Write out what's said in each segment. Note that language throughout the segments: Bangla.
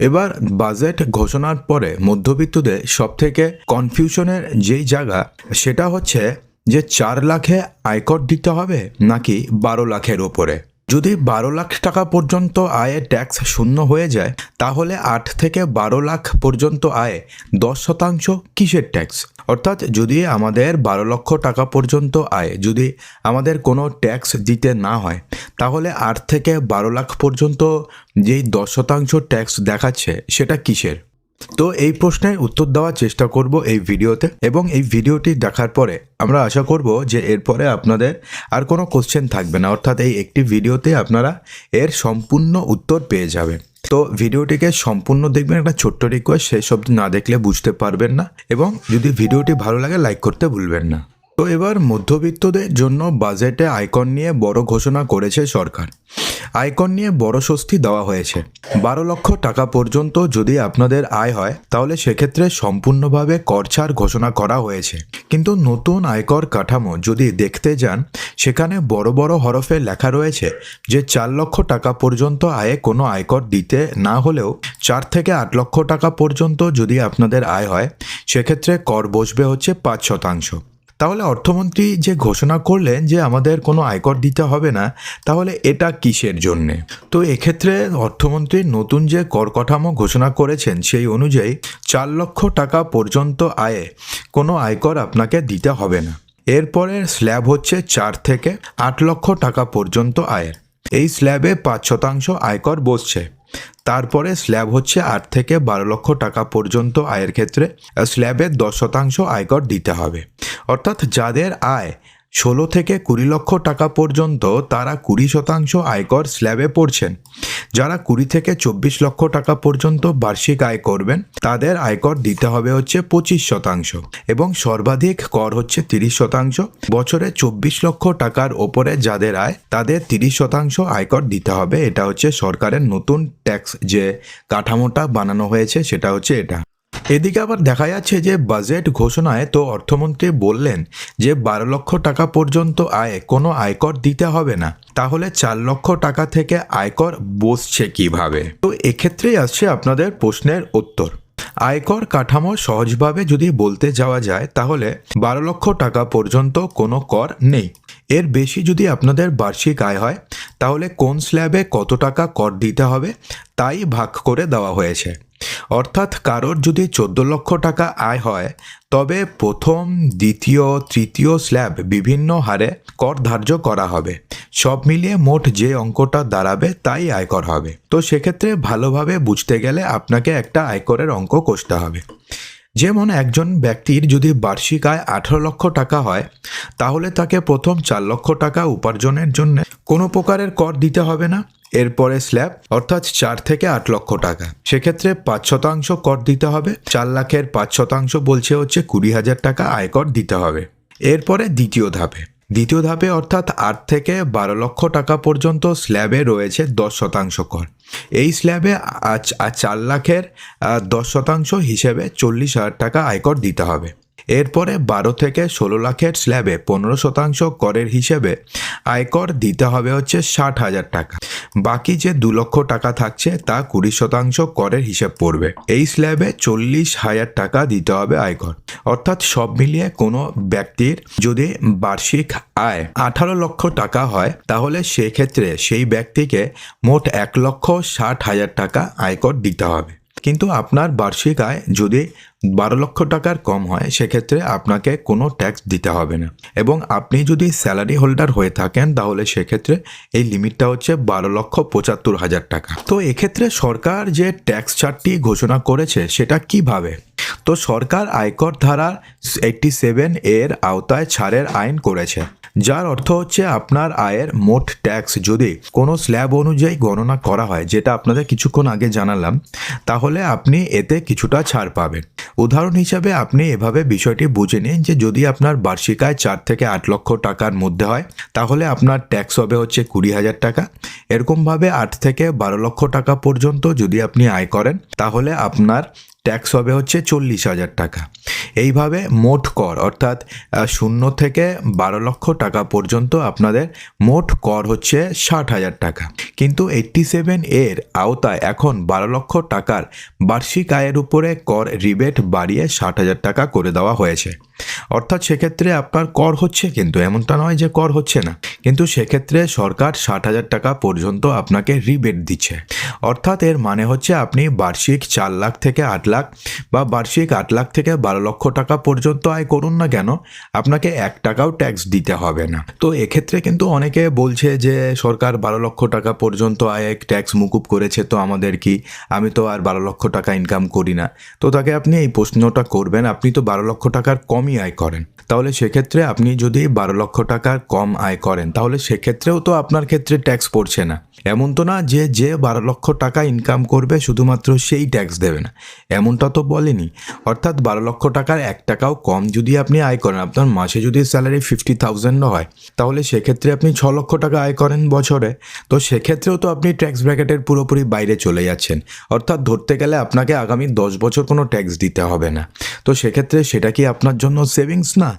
এবার বাজেট ঘোষণার পরে মধ্যবিত্তদের সব থেকে কনফিউশনের যেই জায়গা, সেটা হচ্ছে যে চার লাখে আয়কর দিতে হবে নাকি বারো লাখের ওপরে যদি বারো লাখ টাকা পর্যন্ত আয়ে ট্যাক্স শূন্য হয়ে যায়, তাহলে আট থেকে বারো লাখ পর্যন্ত আয়ে দশ শতাংশ কিসের ট্যাক্স? অর্থাৎ যদি আমাদের বারো লক্ষ টাকা পর্যন্ত আয়, যদি আমাদের কোনো ট্যাক্স দিতে না হয়, তাহলে আট থেকে বারো লাখ পর্যন্ত যেই দশ শতাংশ ট্যাক্স দেখাচ্ছে, সেটা কিসের? তো এই প্রশ্নের উত্তর দেওয়ার চেষ্টা করব এই ভিডিওতে এবং এই ভিডিওটি দেখার পরে আমরা আশা করব যে এরপরে আপনাদের আর কোনো কোশ্চেন থাকবে না। অর্থাৎ এই একটি ভিডিওতে আপনারা এর সম্পূর্ণ উত্তর পেয়ে যাবেন। তো ভিডিওটিকে সম্পূর্ণ দেখবেন, একটা ছোট্ট রিকোয়েস্ট সেই শব্দ না দেখলে বুঝতে পারবেন না এবং যদি ভিডিওটি ভালো লাগে লাইক করতে ভুলবেন না। তো এবার মধ্যবিত্তদের জন্য বাজেটে আয়কর নিয়ে বড় ঘোষণা করেছে সরকার। আয়কর নিয়ে বড় স্বস্তি দেওয়া হয়েছে। বারো লক্ষ টাকা পর্যন্ত যদি আপনাদের আয় হয়, তাহলে সেক্ষেত্রে সম্পূর্ণভাবে কর ছাড় ঘোষণা করা হয়েছে। কিন্তু নতুন আয়কর কাঠামো যদি দেখতে যান, সেখানে বড় বড় হরফে লেখা রয়েছে যে চার লক্ষ টাকা পর্যন্ত আয়ে কোনো আয়কর দিতে না হলেও চার থেকে আট লক্ষ টাকা পর্যন্ত যদি আপনাদের আয় হয়, সেক্ষেত্রে কর বসবে হচ্ছে পাঁচ শতাংশ। তাহলে অর্থমন্ত্রী যে ঘোষণা করলেন যে আমাদের কোনো আয়কর দিতে হবে না, তাহলে এটা কিসের জন্যে? তো এক্ষেত্রে অর্থমন্ত্রী নতুন যে কর কাঠামো ঘোষণা করেছেন, সেই অনুযায়ী চার লক্ষ টাকা পর্যন্ত আয়ে কোনো আয়কর আপনাকে দিতে হবে না। এরপরের স্ল্যাব হচ্ছে চার থেকে আট লক্ষ টাকা পর্যন্ত আয়ের। এই স্ল্যাবে পাঁচ শতাংশ আয়কর বসছে। তারপরে স্ল্যাব হচ্ছে আট থেকে বারো লক্ষ টাকা পর্যন্ত আয়ের ক্ষেত্রে, স্ল্যাবে দশ শতাংশ আয়কর দিতে হবে। অর্থাৎ যাদের আয় ষোলো থেকে কুড়ি লক্ষ টাকা পর্যন্ত তারা কুড়ি শতাংশ আয়কর স্ল্যাবে পড়ছেন। যারা কুড়ি থেকে চব্বিশ লক্ষ টাকা পর্যন্ত বার্ষিক আয় করবেন, তাদের আয়কর দিতে হবে হচ্ছে পঁচিশ শতাংশ এবং সর্বাধিক কর হচ্ছে তিরিশ শতাংশ। বছরে চব্বিশ লক্ষ টাকার ওপরে যাদের আয়, তাদের তিরিশ শতাংশ আয়কর দিতে হবে। এটা হচ্ছে সরকারের নতুন ট্যাক্স যে কাঠামোটা বানানো হয়েছে, সেটা হচ্ছে এটা। এদিকে আবার দেখা যাচ্ছে যে বাজেট ঘোষণায় তো অর্থমন্ত্রী বললেন যে বারো লক্ষ টাকা পর্যন্ত আয়, কোনো আয়কর দিতে হবে না। তাহলে চার লক্ষ টাকা থেকে আয়কর বসছে কীভাবে? তো এক্ষেত্রেই আসছে আপনাদের প্রশ্নের উত্তর। আয়কর কাঠামো সহজভাবে যদি বলতে যাওয়া যায়, তাহলে বারো লক্ষ টাকা পর্যন্ত কোনো কর নেই। এর বেশি যদি আপনাদের বার্ষিক আয় হয়, তাহলে কোন স্ল্যাবে কত টাকা কর দিতে হবে তাই ভাগ করে দেওয়া হয়েছে। অর্থাৎ কারোর যদি চোদ্দ লক্ষ টাকা আয় হয়, তবে প্রথম, দ্বিতীয়, তৃতীয় স্ল্যাব বিভিন্ন হারে কর ধার্য করা হবে। সব মিলিয়ে মোট যে অঙ্কটা দাঁড়াবে তাই আয়কর হবে। তো সেক্ষেত্রে ভালোভাবে বুঝতে গেলে আপনাকে একটা আয়করের অঙ্ক কষতে হবে। যেমন একজন ব্যক্তির যদি বার্ষিক আয় আঠারো লক্ষ টাকা হয়, তাহলে তাকে প্রথম চার লক্ষ টাকা উপার্জনের জন্য কোনো প্রকারের কর দিতে হবে না। এরপরে স্ল্যাব, অর্থাৎ চার থেকে আট লক্ষ টাকা। সেক্ষেত্রে পাঁচ শতাংশ কর দিতে হবে। চার লাখের পাঁচ শতাংশ বলছে হচ্ছে কুড়ি হাজার টাকা আয়কর দিতে হবে। এরপরে দ্বিতীয় ধাপে। দ্বিতীয় ধাপে অর্থাৎ আট থেকে বারো লক্ষ টাকা পর্যন্ত স্ল্যাবে রয়েছে দশ শতাংশ কর। এই স্ল্যাবে চার লাখের দশ শতাংশ হিসেবে চল্লিশ হাজার টাকা আয়কর দিতে হবে। এরপরে বারো থেকে ষোলো লাখের স্ল্যাবে পনেরো শতাংশ করের হিসেবে আয়কর দিতে হবে হচ্ছে ষাট হাজার টাকা। বাকি যে দু লক্ষ টাকা থাকছে তা কুড়ি শতাংশ করের হিসেব পড়বে। এই স্ল্যাবে চল্লিশ হাজার টাকা দিতে হবে আয়কর। অর্থাৎ সব মিলিয়ে কোনো ব্যক্তির যদি বার্ষিক আয় আঠারো লক্ষ টাকা হয়, তাহলে সেক্ষেত্রে সেই ব্যক্তিকে মোট এক লক্ষ ষাট হাজার টাকা আয়কর দিতে হবে। কিন্তু আপনার বার্ষিক আয় যদি বারো লক্ষ টাকার কম হয়, সেক্ষেত্রে আপনাকে কোনো ট্যাক্স দিতে হবে না। এবং আপনি যদি স্যালারি হোল্ডার হয়ে থাকেন, তাহলে সেক্ষেত্রে এই লিমিটটা হচ্ছে বারো লক্ষ পঁচাত্তর হাজার টাকা। তো এক্ষেত্রে সরকার যে ট্যাক্স ছাড়টি ঘোষণা করেছে, সেটা কীভাবে? তো সরকার আয়কর ধারা এইটটি সেভেন এর আওতায় ছাড়ের আইন করেছে। যার অর্থ হচ্ছে আপনার আয়ের মোট ট্যাক্স যদি কোনো স্ল্যাব অনুযায়ী গণনা করা হয়, যেটা আপনাদের কিছুক্ষণ আগে জানালাম, তাহলে আপনি এতে কিছুটা ছাড় পাবেন। উদাহরণ হিসাবে আপনি এভাবে বিষয়টি বুঝে নিন যে যদি আপনার বার্ষিক আয় চার থেকে আট লক্ষ টাকার মধ্যে হয়, তাহলে আপনার ট্যাক্স হবে হচ্ছে কুড়ি হাজার টাকা। এরকমভাবে আট থেকে বারো লক্ষ টাকা পর্যন্ত যদি আপনি আয় করেন, তাহলে আপনার ট্যাক্স হবে হচ্ছে চল্লিশ হাজার টাকা। এইভাবে মোট কর, অর্থাৎ শূন্য থেকে বারো লক্ষ টাকা পর্যন্ত আপনাদের মোট কর হচ্ছে ষাট হাজার টাকা। কিন্তু এইট্টি সেভেন এর আওতায় এখন বারো লক্ষ টাকার বার্ষিক আয়ের উপরে কর রিবেট বাড়িয়ে ষাট হাজার টাকা করে দেওয়া হয়েছে। অর্থাৎ সেক্ষেত্রে আপনার কর হচ্ছে কিন্তু, এমনটা নয় যে কর হচ্ছে না। কিন্তু সেক্ষেত্রে সরকার ষাট হাজার টাকা পর্যন্ত আপনাকে রিবেট দিচ্ছে। অর্থাৎ এর মানে হচ্ছে আপনি বার্ষিক চার লাখ থেকে আট লাখ বা বার্ষিক আট লাখ থেকে বারো লক্ষ টাকা পর্যন্ত আয় করুন না কেন, আপনাকে এক টাকাও ট্যাক্স দিতে হবে না। তো এক্ষেত্রে কিন্তু অনেকে বলছে যে, সরকার বারো লক্ষ টাকা পর্যন্ত আয় ট্যাক্স মুকুব করেছে তো আমাদের কি? আমি তো আর বারো লক্ষ টাকা ইনকাম করি না। তো তাকে আপনি এই প্রশ্নটা করবেন, আপনি তো বারো লক্ষ টাকার কমই আয় করেন। তাহলে সেক্ষেত্রে আপনি যদি বারো লক্ষ টাকার কম আয় করেন, তাহলে সেক্ষেত্রেও তো আপনার ক্ষেত্রে ট্যাক্স পড়ছে না। এমন তো না যে যে বারো লক্ষ টাকা ইনকাম করবে, শুধুমাত্র সেই ট্যাক্স দেবে না। এমনটা তো বলেনি। অর্থাৎ বারো লক্ষ টাকার এক টাকাও কম যদি আপনি আয় করেন, আপনার মাসে যদি স্যালারি ফিফটি থাউজেন্ডও হয়, তাহলে সেক্ষেত্রে আপনি ছ লক্ষ টাকা আয় করেন বছরে। তো সেক্ষেত্রেও তো আপনি ট্যাক্স ব্র্যাকেটের পুরোপুরি বাইরে চলে যাচ্ছেন। অর্থাৎ ধরতে গেলে আপনাকে আগামী দশ বছর কোনো ট্যাক্স দিতে হবে না। তো সেক্ষেত্রে সেটা কি আপনার জন্য সেভিংস না,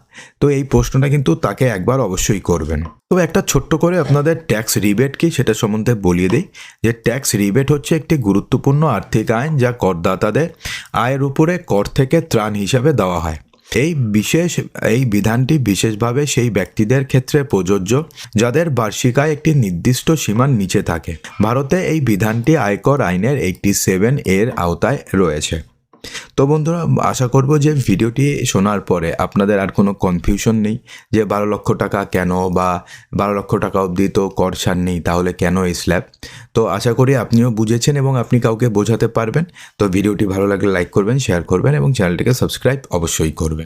তো এই প্রশ্নটা কিন্তু তাকে একবার অবশ্যই করবেন। তো একটা ছোট্ট করে আপনাদের ট্যাক্স রিবেট কি সেটা সম্বন্ধে বলিয়ে দিই। যে ট্যাক্স রিবেট হচ্ছে একটি গুরুত্বপূর্ণ আর্থিক আইন যা করদাতাদের আয়ের উপরে কর থেকে ত্রাণ হিসাবে দেওয়া হয়। এই বিশেষ, এই বিধানটি বিশেষভাবে সেই ব্যক্তিদের ক্ষেত্রে প্রযোজ্য, যাদের বার্ষিক আয় একটি নির্দিষ্ট সীমার নিচে থাকে। ভারতে এই বিধানটি আয়কর আইনের এইটটি সেভেন এর আওতায় রয়েছে। তো বন্ধুরা, আশা করব যে ভিডিওটি শোনার পরে আপনাদের আর কোনো কনফিউশন নেই যে বারো লক্ষ টাকা কেন বা বারো লক্ষ টাকা অবধি তো কর নেই, তাহলে কেন এই স্ল্যাব তো আশা করি আপনিও বুঝেছেন এবং আপনি কাউকে বোঝাতে পারবেন। তো ভিডিওটি ভালো লাগলে লাইক করবেন শেয়ার করবেন এবং চ্যানেলটিকে সাবস্ক্রাইব অবশ্যই করবেন।